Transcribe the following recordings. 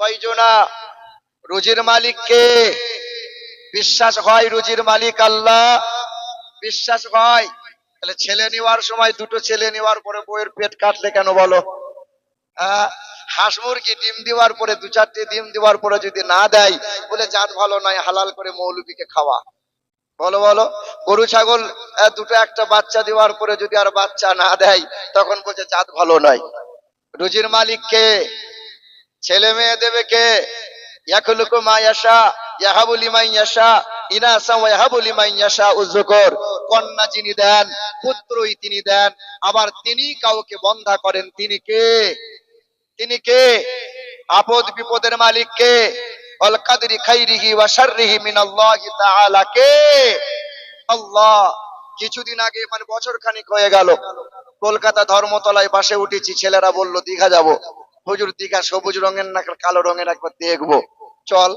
কয়জনা রুজির মালিক কে বিশ্বাস হয় রুজির মালিক আল্লাহ? বিশ্বাস হয়? তাহলে ছেলে নেওয়ার সময় দুটো ছেলে নেওয়ার পরে বইয়ের পেট কাটলে কেন বলো? আহ, হাঁস মুরগি ডিম দেওয়ার পরে দু চারটে ডিম দেওয়ার পরে যদি না দেয় বলে ভালো নয় হালাল করে মৌলবীকে খাওয়া। বলো বলো। গরু ছাগল দুটো একটা বাচ্চা দেওয়ার পরে যদি আর বাচ্চা না দেয় তখন বলছে জাত ভালো নয়। রুজির মালিক কে ছেলে মেয়ে দেবে কে? ইয়াখলুকু মা ইয়াশা ইয়াশা ইনাসা ওয়া ইয়াশা কন্যা যিনি দেন, পুত্রই তিনি দেন, আবার তিনি কাউকে বন্ধা করেন, তিনি কে? তিনি কে? আপদ বিপদের মালিক কে? কাদরি খাইরিহি ওয়া শাররিহি তাআলা কে? আল্লাহ। কিছুদিন আগে মানে বছর খানিক হয়ে গেল। কলকাতা ধর্মতলায় বাসে উঠেছি, ছেলেরা বলল, দীঘা যাব। হুজুর দিঘা সবুজ রঙের না কালো রঙের একবার দেখব। চল।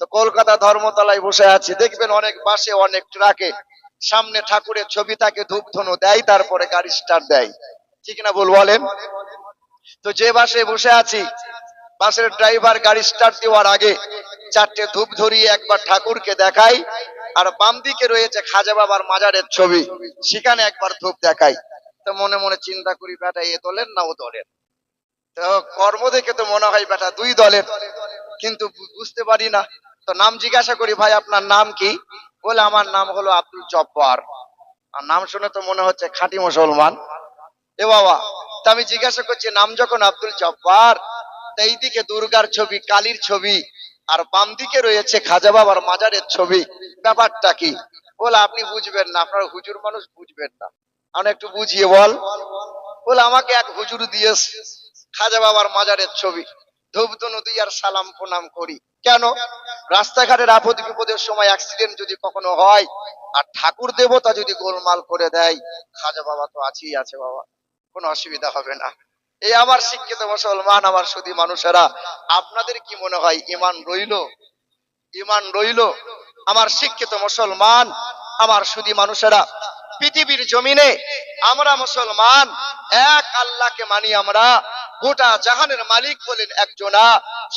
তো কলকাতা ধর্মতলায় বসে আছি। দেখবেন অনেক বাসে অনেক ট্রাকে সামনে ঠাকুরের ছবি থাকে ধূপ ধনু দেয়, তারপরে গাড়ি স্টার্ট দেয়। ঠিক না বল বলেন? তো যে বাসে বসে আছি, বাসের ড্রাইভার গাড়ি স্টার্ট দেওয়ার আগে চারটে ধূপ ধরিয়ে একবার ঠাকুরকে দেখাই, আর বাম দিকে রয়েছে খাজা বাবার মাজারের ছবি। সেখানে একবার ধূপ দেখাই। তো মনে মনে চিন্তা করি, বেটা, এ দলের না ও দলের? কর্ম দেখে তো মনে হয় বেটা দুই দলের, কিন্তু বুঝতে পারি না। তো নাম জিজ্ঞাসা করি, ভাই, আপনার নাম কি? বলে, আমার নাম হলো আব্দুল জব্বার। আর নাম শুনে তো মনে হচ্ছে খাঁটি মুসলমান। এ বাবা, তা আমি জিজ্ঞাসা করছি, নাম যখন আব্দুল জব্বার, তা এইদিকে দুর্গার ছবি, কালীর ছবি, আর বাম দিকে রয়েছে খাজা বাবার মাজারের ছবি, ব্যাপারটা কি? বলে, আপনি বুঝবেন না, আপনার হুজুর মানুষ বুঝবেন না। আমি একটু বুঝিয়ে বল। বলে, আমাকে এক হুজুর দিয়েছে। খাজা বাবার মাজারের ছবি। সালাম প্রণাম করি। কেন? রাস্তাঘাটের আপদ বিপদের সময় অ্যাক্সিডেন্ট যদি কখনো হয়, আর ঠাকুর দেবতা যদি গোলমাল করে দেয়, খাজা বাবা তো আছেই আছে বাবা। কোনো অসুবিধা হবে না। এই আমার শিক্ষিত মুসলমান, আমার সুদী মানুষেরা, আপনাদের কি মনে হয় ইমান রইল? ইমান রইল? আমার শিক্ষিত মুসলমান, আমার সুদী মানুষেরা, পৃথিবীর জমিনে আমরা মুসলমান, এক আল্লাহকে মানি আমরা গোটা জাহানের মালিক বলেন একজনা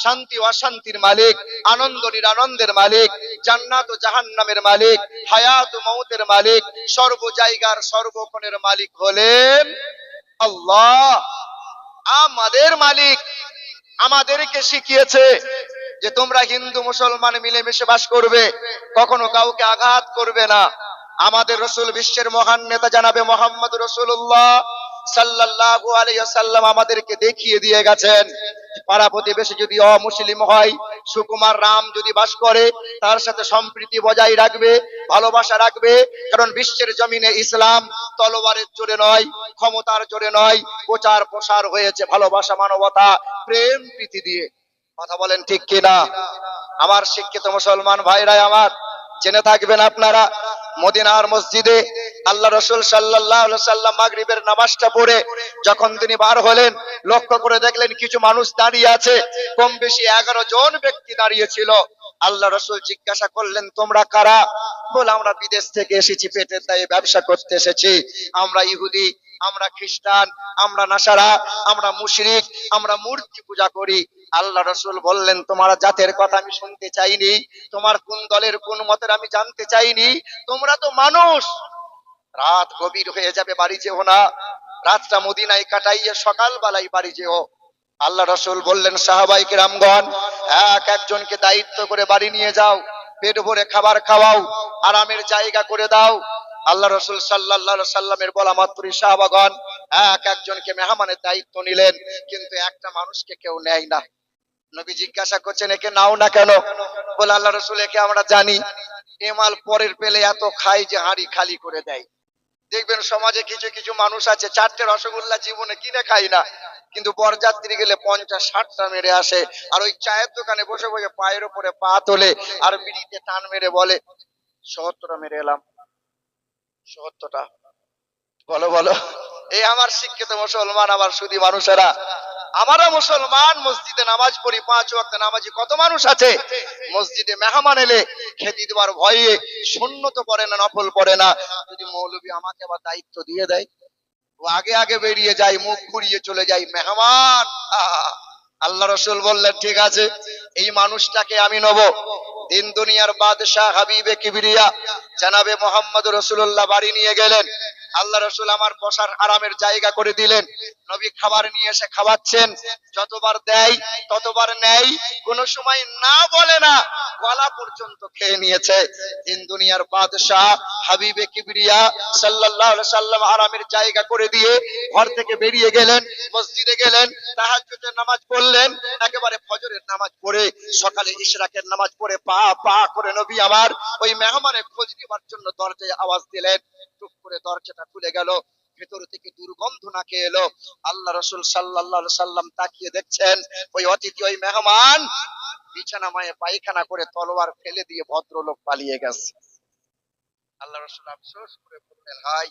শান্তি অশান্তির মালিক, আনন্দ নিরানন্দের মালিক, জান্নাত ও জাহান্নামের মালিক, হায়াত ও মৌতের মালিক, সর্ব জায়গার সর্বক্ষণের মালিক হলেন আল্লাহ। আমাদের মালিক আমাদেরকে শিখিয়েছে যে তোমরা হিন্দু, মুসলমান মিলেমিশে বাস করবে, কখনো কাউকে আঘাত করবে না। আমাদের রসুল বিশ্বের মহান নেতা জানাবে মোহাম্মদ রসুল্লাহ সাল্লাল্লাহু আলাইহি সাল্লাম আমাদেরকে দেখিয়ে দিয়ে গেছেন পাড়া প্রতিবেশী যদি অমুসলিম হয়, সুকুমার রাম যদি বাস করে, তার সাথে সম্প্রীতি বজায় রাখবে, ভালোবাসা রাখবে, কারণ বিশ্বের জমিনে ইসলাম তলোয়ারের জোরে নয়, ক্ষমতার জোরে নয়, প্রচার প্রসার হয়েছে ভালোবাসা, মানবতা, প্রেম, প্রীতি দিয়ে। কথা বলেন ঠিক কিনা? আমার শিক্ষিত মুসলমান ভাইরাই আমার। জেনে থাকবেন আপনারা, মদিনার মসজিদে আল্লাহ রসুল সাল্লাহ সাল্লাম মাগরিবের নামাজটা পড়ে, যখন তিনি বার হলেন, লক্ষ্য করে দেখলেন কিছু মানুষ দাঁড়িয়ে আছে, কম বেশি এগারো জন ব্যক্তি দাঁড়িয়ে ছিল। আল্লাহ রসুল জিজ্ঞাসা করলেন, তোমরা কারা? বলে, আমরা বিদেশ থেকে এসেছি, পেটের দায়ে ব্যবসা করতে এসেছি। আমরা ইহুদি আমরা খ্রিস্টান, আমরা নাসারা, আমরা মুশরিক, আমরা মূর্তি পূজা করি। আল্লাহ রসুল বললেন, তোমার জাতের কথা আমি শুনতে চাইনি, তোমার কোন দলের কোন মতের আমি জানতে চাইনি, তোমরা তো মানুষ। রাত গভীর হয়ে যাবে, বাড়ি যেও না। রাতটা মদিনায় কাটাইয়ে সকাল বেলায় বাড়ি যেও। আল্লাহ রসুল বললেন সাহাবাইকে রামগণ এক একজনকে দায়িত্ব করে বাড়ি নিয়ে যাও, পেট ভরে খাবার খাওয়াও, আরামের জায়গা করে দাও আল্লাহ রসুল সাল্লাহ সাল্লামের বলা মাত্রই সাহাবাগণ, এক একজনকে মেহমানের দায়িত্ব নিলেন, কিন্তু একটা মানুষকে কেউ নেয় না। নবী জিজ্ঞাসা করছেন, একে নাও না কেন? বলে, আল্লাহ রসুল, একে আমরা জানি, এ মাল পরের পেলে এত খাই যে হাঁড়ি খালি করে দেয়। দেখবেন সমাজে কিছু কিছু মানুষ আছে, চারটে রসগোল্লা জীবনে কিনে খাই না, কিন্তু বরযাত্রী গেলে পঞ্চাশ, ষাটটা মেরে আসে, আর ওই চায়ের দোকানে বসে বসে পায়ের উপরে পা তোলে, আর বিড়িতে টান মেরে বলে, সত্তরটা মেরে এলাম। সত্তরটা বলো বলো। এই আমার শিক্ষিত মুসলমান, আমার সুদী মানুষেরা। আমরা মুসলমান, মসজিদে নামাজ পড়ি, পাঁচ ওয়াক্ত নামাজি কত মানুষ আছে? মসজিদে মেহমান এলে খেতে দেওয়ার ভয়ে শূন্য তো পড়ে না, নফল পড়ে না। যদি মৌলবী আমাকে আবার দায়িত্ব দিয়ে দেয়, ও আগে আগে বেরিয়ে যায়, মুখ ঘুরিয়ে চলে যায়, মেহমান। আল্লাহ রসুল বললেন, ঠিক আছে, এই মানুষটাকে আমি নেব। দিন দুনিয়ার বাদশাহ হাবিবে কিবিরিয়া জানাবে মোহাম্মদ রসুল্লাহ বাড়ি নিয়ে গেলেন। আল্লাহ রসুল আমার বসার আরামের জায়গা করে দিলেন। নবী খাবার নিয়ে এসে খাওয়াচ্ছেন। যতবার দেয়, ততবার নেয়। কোনো সময় না বলে না গলা পর্যন্ত খেয়ে নিয়েছে। দিন দুনিয়ার বাদশাহ হাবিবে কিবরিয়া সাল্লাল্লাহু আলাইহি সাল্লাম আরামের জায়গা করে দিয়ে ঘর থেকে বেরিয়ে গেলেন, মসজিদে গেলেন, তাহাজ্জুদের নামাজ পড়লেন, একেবারে ফজরের নামাজ পড়ে, সকালে ইশরাকের নামাজ পড়ে, পা পা করে নবী আমার ওই মেহমানের খোঁজ নেবার জন্য দরজায় আওয়াজ দিলেন, টুক করে দরজাটা খুলে গেল, ভেতর থেকে দুর্গন্ধ নাকে এলো। আল্লাহ রসুল আলাইহি সাল্লাম তাকিয়ে দেখছেন, ওই অতিথি, ওই মেহমান বিছানা মায়ে পায়খানা করে তলোয়ার ফেলে দিয়ে ভদ্রলোক পালিয়ে গেছে। আল্লাহ রসুল আফসোস করে বললেন, হাই,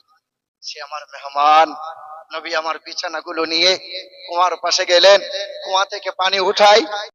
সে আমার মেহমান। নবী আমার বিছানাগুলো নিয়ে কুয়ার পাশে গেলেন। কুয়া থেকে পানি উঠাই